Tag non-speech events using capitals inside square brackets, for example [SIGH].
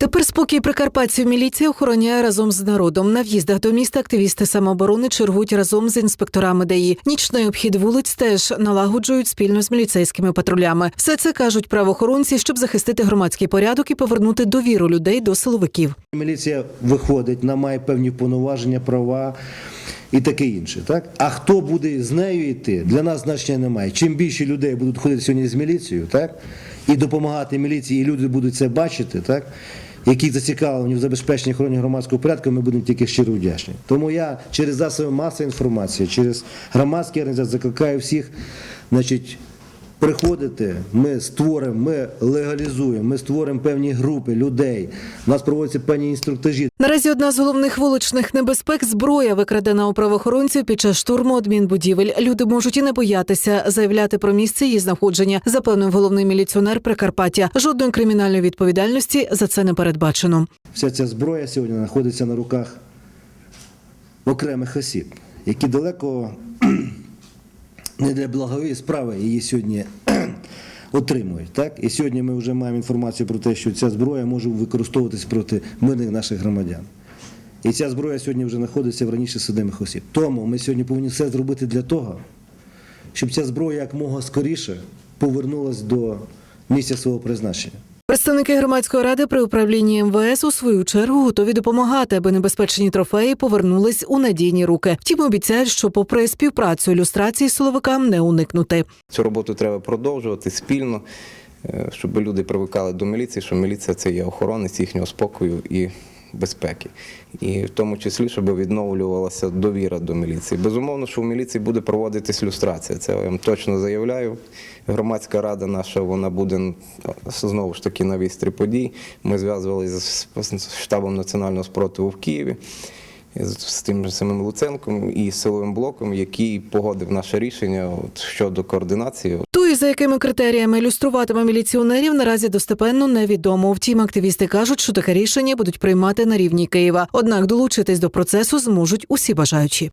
Тепер спокій прикарпатців міліція охороняє разом з народом. На в'їздах до міста активісти самооборони чергують разом з інспекторами ДАІ. Нічний обхід вулиць теж налагоджують спільно з міліцейськими патрулями. Все це кажуть правоохоронці, щоб захистити громадський порядок і повернути довіру людей до силовиків. Міліція виходить, вона має певні повноваження, права і таке інше. Так? А хто буде з нею йти, для нас значення немає. Чим більше людей будуть ходити сьогодні з міліцією, так? і допомагати міліції, і люди будуть це бачити, так? які зацікавлені в забезпеченні охорони громадського порядку, ми будемо тільки щиро вдячні. Тому я через засоби масової інформації, через громадські організації закликаю всіх, значить, приходити, ми створимо, ми легалізуємо, ми створимо певні групи людей. У нас проводяться певні інструктажі. Наразі одна з головних вуличних небезпек зброя викрадена у правоохоронців під час штурму адмінбудівель. Люди можуть і не боятися заявляти про місце її знаходження, запевнив головний міліціонер Прикарпаття. Жодної кримінальної відповідальності за це не передбачено. Вся ця зброя сьогодні знаходиться на руках окремих осіб, які далеко не для благової справи її сьогодні [CLEARS THROAT] отримують. Так? І сьогодні ми вже маємо інформацію про те, що ця зброя може використовуватись проти мирних наших громадян. І ця зброя сьогодні вже знаходиться в раніше судимих осіб. Тому ми сьогодні повинні все зробити для того, щоб ця зброя якомога скоріше повернулася до місця свого призначення. Представники громадської ради при управлінні МВС у свою чергу готові допомагати, аби небезпечні трофеї повернулись у надійні руки. Втім, обіцяють, що попри співпрацю ілюстрації силовикам не уникнути. Цю роботу треба продовжувати спільно, е, щоб люди привикали до міліції, що міліція це є охоронець їхнього спокою і безпеки. І в тому числі, щоб відновлювалася довіра до міліції. Безумовно, що в міліції буде проводитись люстрація. Це я вам точно заявляю. Громадська рада наша вона буде знову ж таки на вістрі подій. Ми зв'язувалися з штабом національного спротиву в Києві. З тим же самим Луценком і силовим блоком, який погодив наше рішення щодо координації. І за якими критеріями люструватиме міліціонерів, наразі достепенно невідомо. Втім, активісти кажуть, що таке рішення будуть приймати на рівні Києва. Однак долучитись до процесу зможуть усі бажаючі.